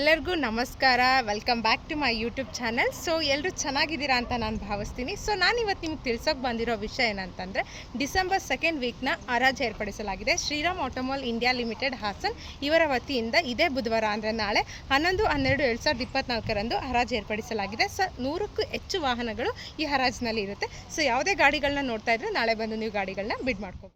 ಎಲ್ಲರಿಗೂ ನಮಸ್ಕಾರ. Welcome back to my YouTube channel so ಎಲ್ಲರೂ ಚೆನ್ನಾಗಿದ್ದೀರಾ ಅಂತ ನಾನು ಭಾವಿಸ್ತೀನಿ. ಸೊ ನಾನು ಇವತ್ತು ನಿಮ್ಗೆ ತಿಳ್ಸೋಕೆ ಬಂದಿರೋ ವಿಷಯ ಏನಂತಂದರೆ, ಡಿಸೆಂಬರ್ ಸೆಕೆಂಡ್ ವೀಕ್ನ ಹರಾಜು ಏರ್ಪಡಿಸಲಾಗಿದೆ. Shriram Automall India limited Hassan ಇವರ ವತಿಯಿಂದ ಇದೇ ಬುಧವಾರ ಅಂದರೆ ನಾಳೆ ಹನ್ನೊಂದು, ಹನ್ನೆರಡು, ಎರಡು ಸಾವಿರದ ಇಪ್ಪತ್ನಾಲ್ಕರಂದು ಹರಾಜು ಏರ್ಪಡಿಸಲಾಗಿದೆ. ಸೊ ನೂರಕ್ಕೂ ಹೆಚ್ಚು ವಾಹನಗಳು ಈ ಹರಾಜಿನಲ್ಲಿ ಇರುತ್ತೆ. ಸೊ ಯಾವುದೇ ಗಾಡಿಗಳನ್ನ ನೋಡ್ತಾ ಇದ್ರೆ ನಾಳೆ ಬಂದು ನೀವು ಗಾಡಿಗಳನ್ನ ಬಿಡ್ ಮಾಡ್ಕೋ